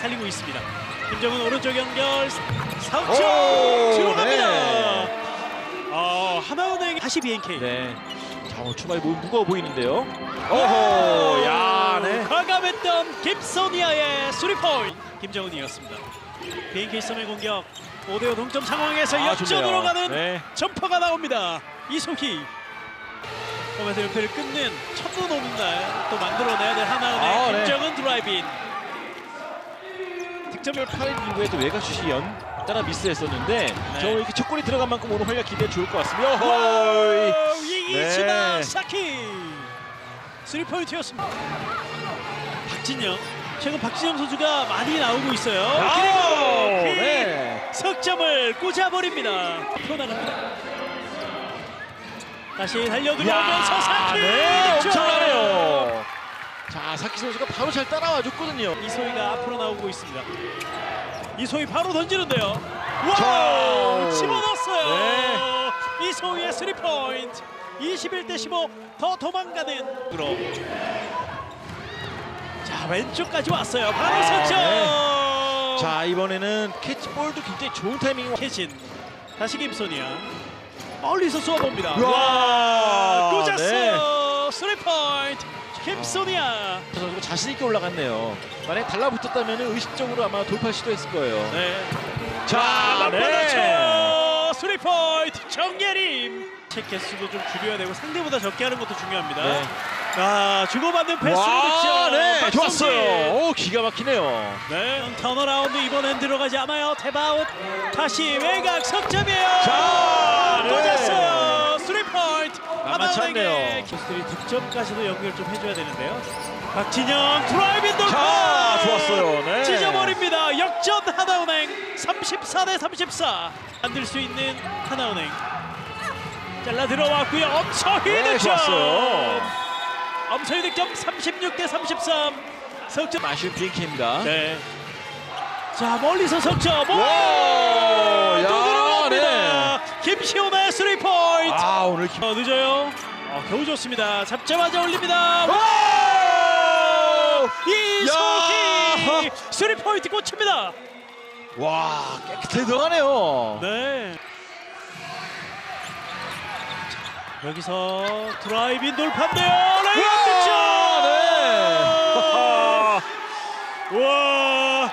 살리고 있습니다. 김정은 오른쪽 연결 오, 3점 들어갑니다. 네. 어, 하나은행 다시 BNK. 네. 자, 오늘 초반에 몸 무거워 보이는데요. 오호, 야, 네. 과감했던 김소니아의 스리포인 김정은이었습니다. BNK 썸의 공격 5대5 동점 상황에서 아, 역전으로. 가는 네. 점퍼가 나옵니다. 이소희 홈에서 연패를 끊는 첫눈 오는 날 또 만들어내야 될 하나은행 아, 네. 김정은 드라이브인 득점을 8일 이후에도 외곽 슛이 연 따라 미스했었는데 저 이렇게 첫 골이 들어간 만큼 오늘 활약 기대 좋을 것 같습니다. 어허이. 이기시마 네. 사키 3포인트였습니다. 박진영 최근 박진영 선수가 많이 나오고 있어요. 아, 그리고 그 네. 석점을 꽂아버립니다. 풀어나갑니다. 다시 달려들어오면서 야, 사키 네, 득점! 엄청나네요. 자, 사키 선수가 바로 잘 따라와 줬거든요. 이소희가 앞으로 나오고 있습니다. 이소희 바로 던지는데요. 와 자. 집어넣었어요. 네. 이소희의 3 포인트 21대 15 더 도망가는 으로 자 왼쪽까지 왔어요. 바로 아, 석점. 네. 자, 이번에는 캐치볼도 굉장히 좋은 타이밍. 캐신 다시 김소니아 멀리서 쏘아봅니다. 와, 네. 꽂았어요. 3 포인트 김소니아. 선수가 자신 있게 올라갔네요. 만약 달라붙었다면 의식적으로 아마 돌파 시도했을 거예요. 네. 자, 맞받았죠. 스리 포인트 정예림. 체 개수도 좀 줄여야 되고 상대보다 적게 하는 것도 중요합니다. 네. 아 주고받는 패스로 득점. 네. 좋았어요. 오, 기가 막히네요. 네, 턴어라운드 이번엔 들어가지 않아요. 태바웃 다시 외곽 석점이에요. 자, 네. 꽂았어요. 스리 포인트. 않네요. 기술이 득점까지도 연결 좀 해줘야 되는데요. 박진영 드라이빙 돌파. 자, 좋았어요. 네. 찢어버립니다. 역전 하나은행 34 대 34 만들 수 있는 하나은행. 잘라 들어왔고요. 엄청히 네, 득점. 좋았어요. 엄청히 득점 36 대 33. 석점. 아쉬운 BNK입니다. 네. 자 멀리서 석점. 오! 야. 김시온의 스리 포인트. 아, 오늘 김... 어, 늦어요. 어, 겨우 좋습니다. 잡자마자 올립니다. 와! 이소희 야! 스리 포인트 꽂힙니다. 와, 깨끗하게 들어가네요. 네. 자, 여기서 드라이빙 돌파인데요. 레이업 득점. 네. 와.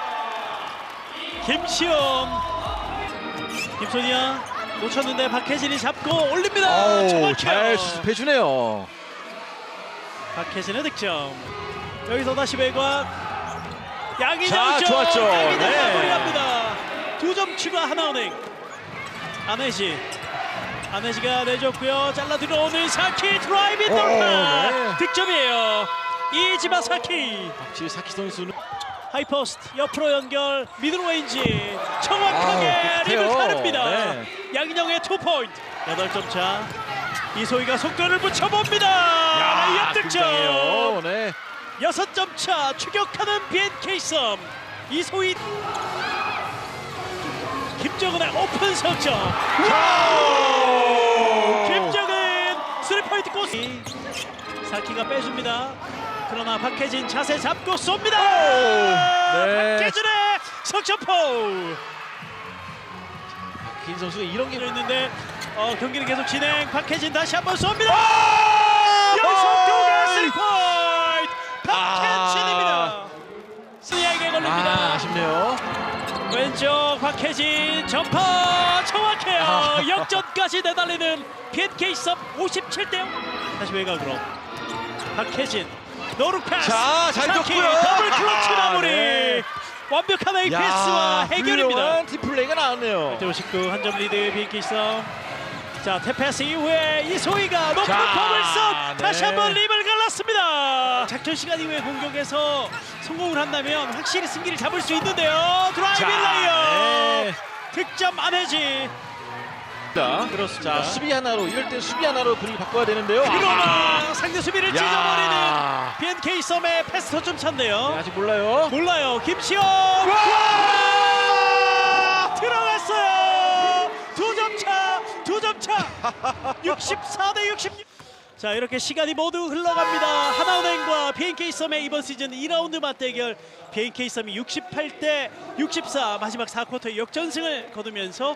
김시영. 김소니아 놓쳤는데 박혜진이 잡고 올립니다. 아우. 잘 수습해주네요. 박혜진의 득점. 여기서 다시 외곽. 점. 좋았죠. 양희정 네. 마무리합니다. 두 점 추가 하나은행. 안혜지. 안혜지가 내줬고요. 잘라 들어오는 사키 드라이빙 오, 돌파. 네. 득점이에요. 이지마 사키. 확실히 사키 선수는 하이포스트 옆으로 연결 미들레인지 정확하게 아우, 립을. 가릅니다. 네. 양인영의 투 포인트 8점 차 이소희가 속도를 붙여봅니다. 레이업 득점. 네. 6점 차 추격하는 BNK 썸 이소희 김정은의 오픈 석점! 김정은 3포인트 코스 사키가 빼줍니다. 그러나 박혜진 자세 잡고 쏩니다. 네. 박혜진의 석점포 긴 선수가 이런 게 있는데 어, 경기는 계속 진행. 박혜진 다시 한번 쏩니다. 아! 연속 두 개 스리포인트 박혜진입니다. 스니에게 걸립니다. 아, 아쉽네요. 왼쪽 박혜진 점퍼 정확해요. 아. 역전까지 내달리는 BNK 섭 57대 0. 다시 외곽으로 박혜진 노루 패스. 자, 잘 줬고요. 더블 클러치 아, 마무리. 네. 완벽한 A 패스와 해결입니다. 훌륭한 팀플레이가 나왔네요. 19한점 리드 BNK 섭. 자, 태패스 이후에 이소희가 높은 자, 폼을 써 다시 네. 한번 립을 갈랐습니다. 작전 시간 이후에 공격에서 성공을 한다면 확실히 승기를 잡을 수 있는데요. 드라이빙 레이어 네. 득점 안해지 그렇습니다. 자, 수비 하나로 이럴 때 수비 하나로 분위기 바꿔야 되는데요. 그러나 상대 수비를 야. 찢어버리는 BNK 썸의 패스 터좀 네, 찼네요. 아직 몰라요. 몰라요. 김시영 와! 들어갔어요. 두 점 차, 두 점 차. 64 대 66. 자 이렇게 시간이 모두 흘러갑니다. 하나은행과 BNK 썸의 이번 시즌 2라운드 맞대결 BNK 썸이 68 대 64 마지막 4쿼터 역전승을 거두면서